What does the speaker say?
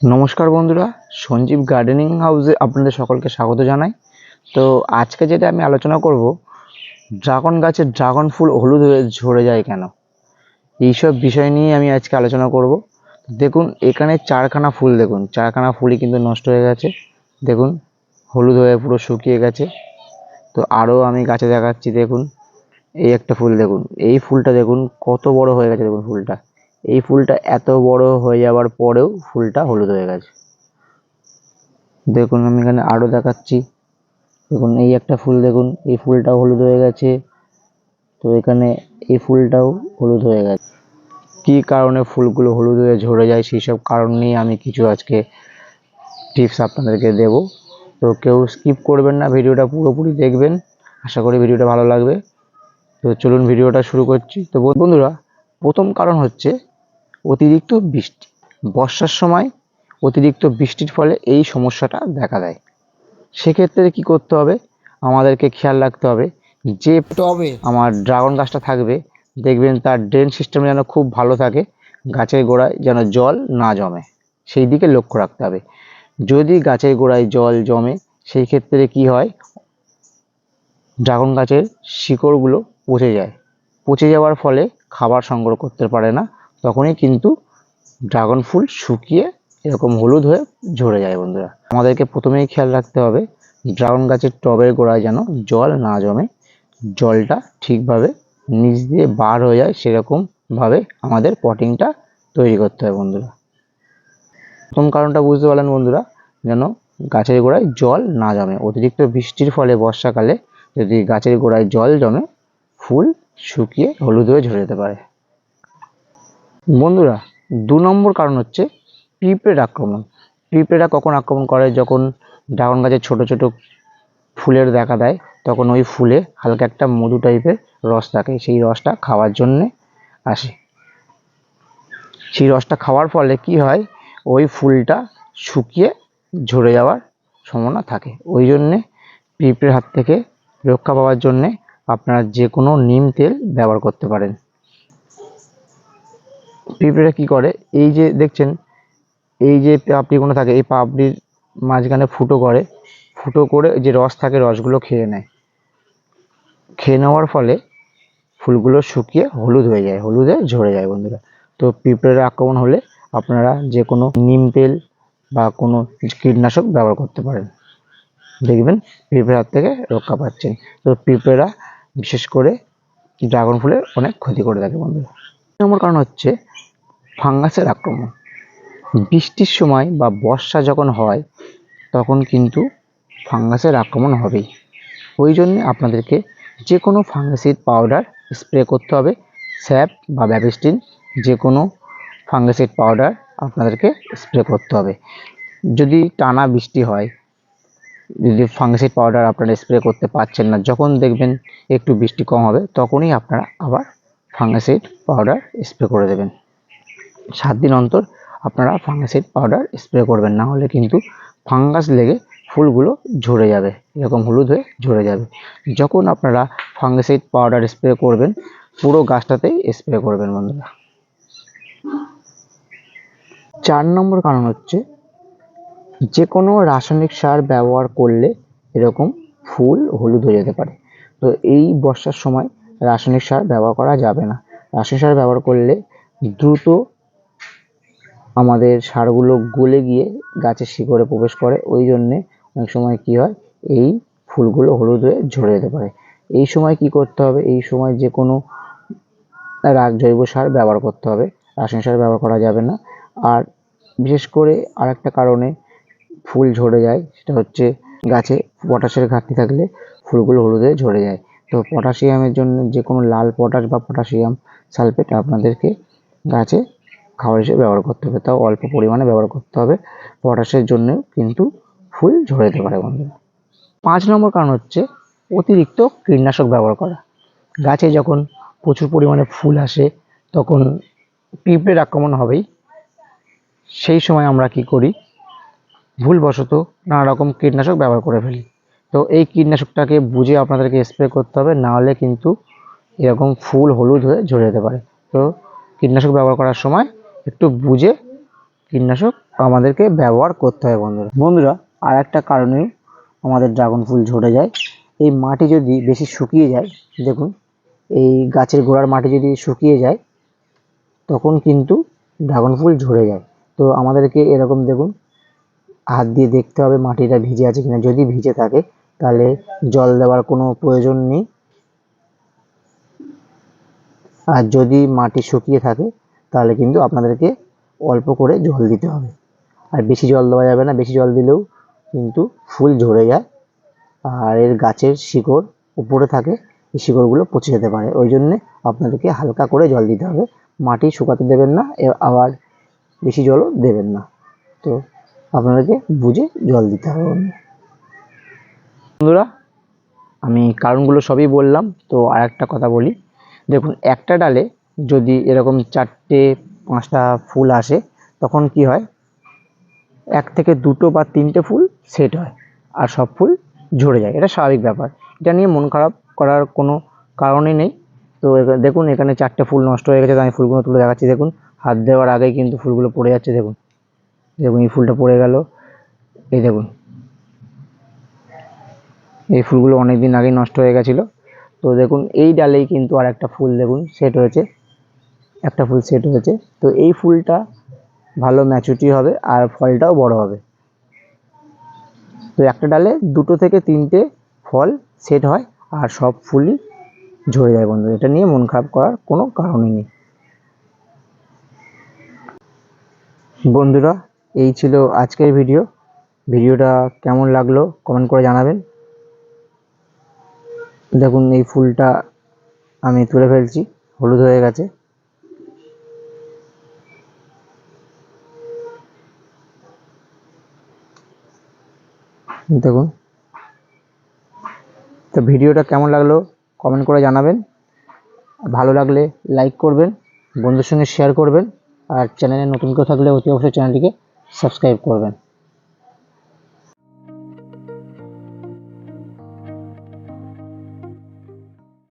নমস্কার বন্ধুরা, সঞ্জীব গার্ডেনিং হাউসে আপনাদের সকলকে স্বাগত জানাই। তো আজকে যেটা আমি আলোচনা করব, ড্রাগন গাছের ড্রাগন ফুল হলুদ হয়ে ঝরে যায় কেন? এইসব বিষয় নিয়ে আমি আজকে আলোচনা করব। দেখুন, এখানে চারখানা ফুল দেখুন, চারখানা ফুলই কিন্তু নষ্ট হয়ে গেছে। দেখুন, হলুদ হয়ে পুরো শুকিয়ে গেছে। তো আরও আমি গাছে দেখাচ্ছি, দেখুন, এই একটা ফুল দেখুন, এই ফুলটা দেখুন, কত বড় হয়ে গেছে দেখুন ফুলটা। এই ফুলটা এত বড় হয়ে যাওয়ার পরেও ফুলটা হলুদ হয়ে গেছে। দেখুন আমি এখানে আরও দেখাচ্ছি। দেখুন, এই একটা ফুল দেখুন, এই ফুলটাও হলুদ হয়ে গেছে। তো এখানে এই ফুলটাও হলুদ হয়ে গেছে। কী কারণে ফুলগুলো হলুদ হয়ে ঝরে যায় সেই সব কারণ নিয়ে আমি কিছু আজকে টিপস আপনাদেরকে দেব। তো কেউ স্কিপ করবেন না, ভিডিওটা পুরোপুরি দেখবেন। আশা করি ভিডিওটা ভালো লাগবে। তো চলুন ভিডিওটা শুরু করছি। তো বন্ধুরা, প্রথম কারণ হচ্ছে অতিরিক্ত বৃষ্টি। বর্ষার সময় অতিরিক্ত বৃষ্টির ফলে এই সমস্যাটা দেখা দেয়। সেক্ষেত্রে কি করতে হবে? আমাদেরকে খেয়াল রাখতে হবে যে টবে আমার ড্রাগন গাছটা থাকবে দেখবেন তার ড্রেন সিস্টেম যেন খুব ভালো থাকে গাছের গোড়ায় যেন জল না জমে। সেই দিকে লক্ষ্য রাখতে হবে। যদি গাছের গোড়ায় জল জমে সেই ক্ষেত্রে কি হয়? ড্রাগন গাছের শিকড়গুলো পচে যায়। পচে যাওয়ার ফলে খাবার সংগ্রহ করতে পারে না। তখনই কিন্তু ড্রাগন ফুল শুকিয়ে এরকম হলুদ হয়ে ঝরে যায় বন্ধুরা। আমাদেরকে প্রথমেই খেয়াল রাখতে হবে ড্রাগন গাছের টবের গোড়ায় যেন জল না জমে, জলটা ঠিকভাবে নিচ দিয়ে বার হয়ে যায়, সেরকমভাবে আমাদের পটিংটা তৈরি করতে হয় বন্ধুরা। প্রথম কারণটা বুঝতে পারলেন বন্ধুরা, যেন গাছের গোড়ায় জল না জমে। অতিরিক্ত বৃষ্টির ফলে বর্ষাকালে যদি গাছের গোড়ায় জল জমে, ফুল শুকিয়ে হলুদ হয়ে ঝরে যেতে পারে। বন্ধুরা, দু নম্বর কারণ হচ্ছে পিঁপড়ের আক্রমণ। পিঁপড়েরা কখন আক্রমণ করে? যখন ড্রাগন গাছের ছোট ছোট ফুলের দেখা দেয়, তখন ওই ফুলে হালকা একটা মধু টাইপের রস থাকে। সেই রসটা খাওয়ার জন্যে আসে। সেই রসটা খাওয়ার ফলে কি হয়? ওই ফুলটা শুকিয়ে ঝরে যাওয়ার সম্ভাবনা থাকে। ওই জন্যে পিঁপড়ের হাত থেকে রক্ষা পাওয়ার জন্যে আপনারা যে কোনো নিম তেল ব্যবহার করতে পারেন। পিঁপড়েরা কী করে? এই যে দেখছেন, এই যে পাপড়িগুলো থাকে, এই পাপড়ির মাঝখানে ফুটো করে ফুটো করে যে রস থাকে, রসগুলো খেয়ে নেয়। খেয়ে নেওয়ার ফলে ফুলগুলো শুকিয়ে হলুদ হয়ে যায়, হলুদে ঝরে যায় বন্ধুরা। তো পিঁপড়ের আক্রমণ হলে আপনারা যে কোনো নিম তেল বা কোনো কীটনাশক ব্যবহার করতে পারেন। দেখবেন পিঁপড়ের হাত থেকে রক্ষা পাচ্ছেন তো পিঁপড়েরা বিশেষ করে ড্রাগন ফুলের অনেক ক্ষতি করে থাকে বন্ধুরা। নম্বর কারণ হচ্ছে ফাঙ্গাসের আক্রমণ। বৃষ্টির সময় বা বর্ষা যখন হয়, তখন কিন্তু ফাঙ্গাসের আক্রমণ হবেই। ওই জন্য আপনাদেরকে যে কোনো ফাঙ্গাসিড পাউডার স্প্রে করতে হবে। স্যাপ বা ব্যাবিস্টিন যে কোনো ফাঙ্গাসিড পাউডার আপনাদেরকে স্প্রে করতে হবে। যদি টানা বৃষ্টি হয়, যদি ফাঙ্গাসিড পাউডার আপনারা স্প্রে করতে পারছেন না, যখন দেখবেন একটু বৃষ্টি কম হবে, তখনই আপনারা আবার ফাঙ্গাসিড পাউডার স্প্রে করে দেবেন। সাত দিন অন্তর আপনারা ফাঙ্গাসিড পাউডার স্প্রে করবেন। না হলে কিন্তু ফাঙ্গাস লেগে ফুলগুলো ঝরে যাবে, এরকম হলুদ হয়ে ঝরে যাবে। যখন আপনারা ফাঙ্গাসিড পাউডার স্প্রে করবেন, পুরো গাছটাতেই স্প্রে করবেন বন্ধুরা। চার নম্বর কারণ হচ্ছে যে কোনো রাসায়নিক সার ব্যবহার করলে এরকম ফুল হলুদ হয়ে যেতে পারে। তো এই বর্ষার সময় রাসায়নিক সার ব্যবহার করা যাবে না। রাসায়নিক সার ব্যবহার করলে দ্রুত আমাদের সারগুলো গলে গিয়ে গাছের শিকড়ে প্রবেশ করে। ওই জন্যে অনেক সময় কি হয়, এই ফুলগুলো হলুদ হয়ে ঝরে যেতে পারে। এই সময় কি করতে হবে? এই সময় যে কোনো রাগ জৈব সার ব্যবহার করতে হবে। রাসায়নিক সার ব্যবহার করা যাবে না। আর বিশেষ করে আরেকটা কারণে ফুল ঝরে যায়, সেটা হচ্ছে গাছে পটাশের ঘাটতি থাকলে ফুলগুলো হলুদ ঝরে যায়। তো পটাশিয়ামের জন্য যে কোনো লাল পটাশ বা পটাশিয়াম সালফেট আপনাদেরকে গাছে খাবার হিসেবে ব্যবহার করতে হবে। তাও অল্প পরিমাণে ব্যবহার করতে হবে। পটাশের জন্যেও কিন্তু ফুল ঝরে যেতে পারে বন্ধুরা। পাঁচ নম্বর কারণ হচ্ছে অতিরিক্ত কীটনাশক ব্যবহার করা। গাছে যখন প্রচুর পরিমাণে ফুল আসে, তখন পিঁপড়ের আক্রমণ হবেই। সেই সময় আমরা কি করি? ভুলবশত নানা রকম কীটনাশক ব্যবহার করে ফেলি। তো এই কীটনাশকটাকে বুঝে আপনাদেরকে স্প্রে করতে হবে নাহলে কিন্তু এরকম ফুল হলুদ হয়ে ঝরে যেতে পারে। তো কীটনাশক ব্যবহার করার সময় একটু বুঝে কীটনাশক আমাদেরকে ব্যবহার করতে হয় বন্ধুরা। বন্ধুরা আর একটা কারণে আমাদের ড্রাগন ফুল ঝরে যায়। এই মাটি যদি বেশি শুকিয়ে যায়, দেখুন, এই গাছের গোড়ার মাটি যদি শুকিয়ে যায়, তখন কিন্তু ড্রাগন ফুল ঝরে যায়। তো আমাদেরকে এরকম দেখুন, হাত দিয়ে দেখতে হবে মাটিটা ভিজে আছে কিনা। যদি ভিজে থাকে, তাহলে জল দেওয়ার কোনো প্রয়োজন নেই। আর যদি মাটি শুকিয়ে থাকে তাহলে কিন্তু আপনাদেরকে অল্প করে জল দিতে হবে। আর বেশি জল দেওয়া যাবে না, বেশি জল দিলেও কিন্তু ফুল ঝরে যায়। আর এর গাছের শিকড় উপরে থাকে, এই শিকড়গুলো পচে যেতে পারে। ওই জন্যে আপনাদেরকে হালকা করে জল দিতে হবে। মাটি শুকাতে দেবেন না আবার বেশি জলও দেবেন না। তো আপনাদেরকে বুঝে জল দিতে হবে বন্ধুরা, আমি কারণগুলো সবই বললাম। তো আর একটা কথা বলি। দেখুন, একটা ডালে যদি এরকম চারটে, পাঁচটা ফুল আসে, তখন কি হয়? এক থেকে দুটো বা তিনটে ফুল সেট হয় আর সব ফুল ঝরে যায়। এটা স্বাভাবিক ব্যাপার। এটা নিয়ে মন খারাপ করার কোনো কারণই নেই। তো দেখুন, এখানে চারটে ফুল নষ্ট হয়ে গেছে আমি ফুলগুলো তুলে দেখাচ্ছি। দেখুন, হাত দেওয়ার আগেই কিন্তু ফুলগুলো পড়ে যাচ্ছে, দেখুন। দেখুন, এই ফুলটা পড়ে গেল। এই দেখুন। এই ফুলগুলো অনেক দিন আগেই নষ্ট হয়ে গেছিল। তো দেখুন, এই ডালেই কিন্তু আর একটা ফুল, দেখুন সেট হয়েছে। একটা ফুল সেট হয়েছে। তো এই ফুলটা ভালো ম্যাচুরিটি হবে আর ফলটাও বড় হবে। তো একটা ডালে দুটো থেকে তিনটে ফল সেট হয় আর সব ফুলই ঝরে যায় বন্ধু এটা নিয়ে মন খারাপ করার কোনো কারণই নেই। বন্ধুরা, এই ছিল আজকের ভিডিও ভিডিওটা কেমন লাগল কমেন্ট করে জানাবেন। দেখুন এই ফুলটা আমি তুলে ফেলছি, হলুদ হয়ে গেছে। দেখুন। তো ভিডিওটা কেমন লাগল কমেন্ট করে জানাবেন। ভালো লাগলে লাইক করবেন, বন্ধুর সঙ্গে শেয়ার করবেন, আর চ্যানেলে নতুন কেউ থাকলে অতি অবশ্যই চ্যানেলটিকে সাবস্ক্রাইব করবেন।